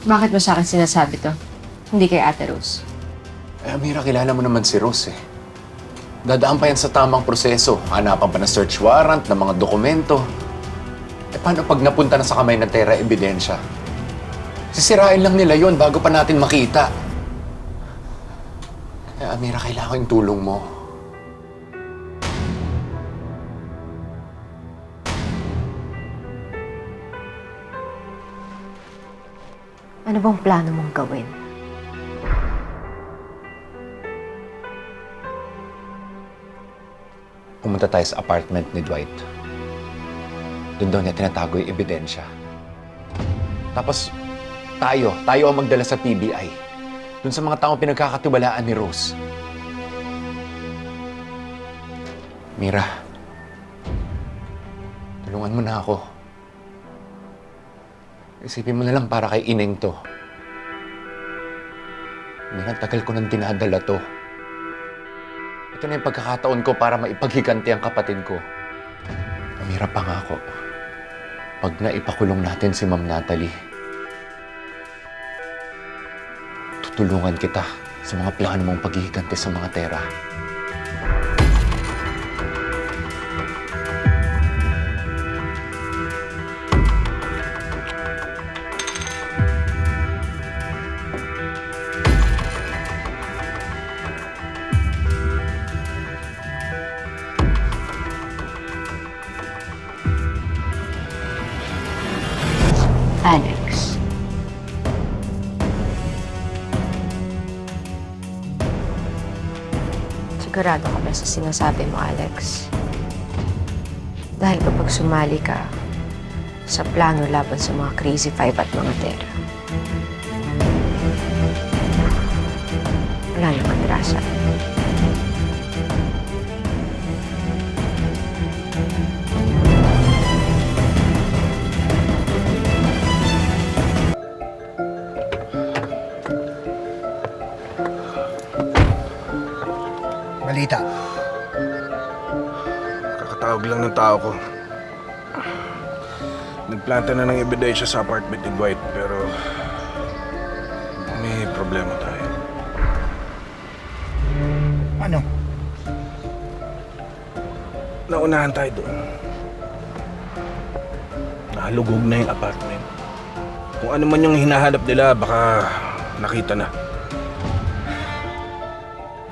Bakit mo sa akin sinasabi to? Hindi kay Ate Rose. Eh, Amira, kilala mo naman si Rose eh. Dadaan pa yan sa tamang proseso. Hanapan pa ng search warrant, ng mga dokumento. Eh, paano pag napunta na sa kamay ng Terra ebidensya? Sisirain lang nila yon bago pa natin makita. Kaya Amira, kailangan ko yung tulong mo. Ano bang plano mong gawin? Pumunta tayo sa apartment ni Dwight. Doon daw niya tinatago yung ebidensya. Tapos, tayo, tayo ang magdala sa PBI. Doon sa mga taong pinagkakatiwalaan ni Rose. Mira, tulungan mo na ako. Isipin mo na lang para kay Ineng to. Mira, ang tagal ko nang dinadala to. Ito na yung pagkakataon ko para maipaghiganti ang kapatid ko. Amira pa nga ako. Pag naipakulong natin si Ma'am Natalie, tutulungan kita sa mga plano mong paghihiganti sa mga tera. Alex. Sigurado ka ba sa sinasabi mo, Alex? Dahil kapag sumali ka sa plano laban sa mga Crazy Five at mga Terra, wala nang atrasa. Balita. Kakatawag lang ng tao ko. Nagplanta na ng ebidensya sa apartment ni Dwight, pero may problema tayo. Ano? Naunahan tayo doon. Nahalugog na yung apartment. Kung ano man yung hinahanap nila, baka nakita na.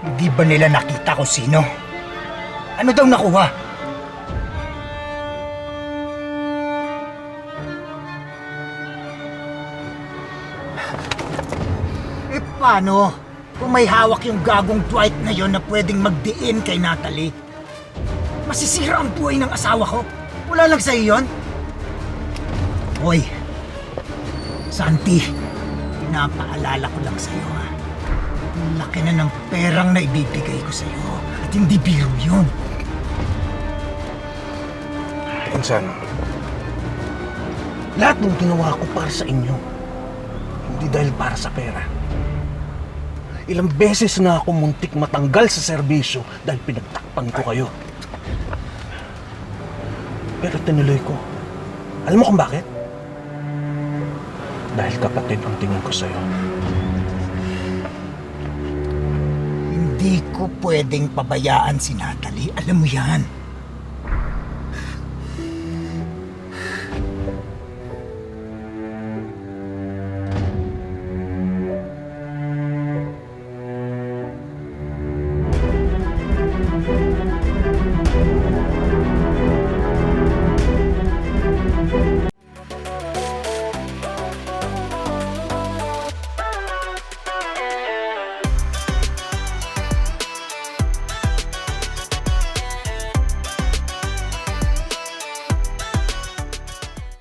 Hindi ba nila nakita kung sino? Ano daw nakuha? Eh paano? Kung may hawak yung gagong Dwight na yon na pwedeng magdiin kay Natalie. Masisira ang buhay ng asawa ko. Wala lang sa'yo yon. Hoy, Santi, pinapaalala ko lang sa'yo ha. Laki na ng perang na ibibigay ko sa'yo. At hindi biro yun. Insan, lahat ng ginawa ko para sa inyo, hindi dahil para sa pera. Ilang beses na ako muntik matanggal sa serbisyo dahil pinagtakpan ko kayo. Pero tinuloy ko. Alam mo kung bakit? Dahil kapatid ang tingin ko sa'yo. Hindi ko pwedeng pabayaan si Natalie. Alam mo yan.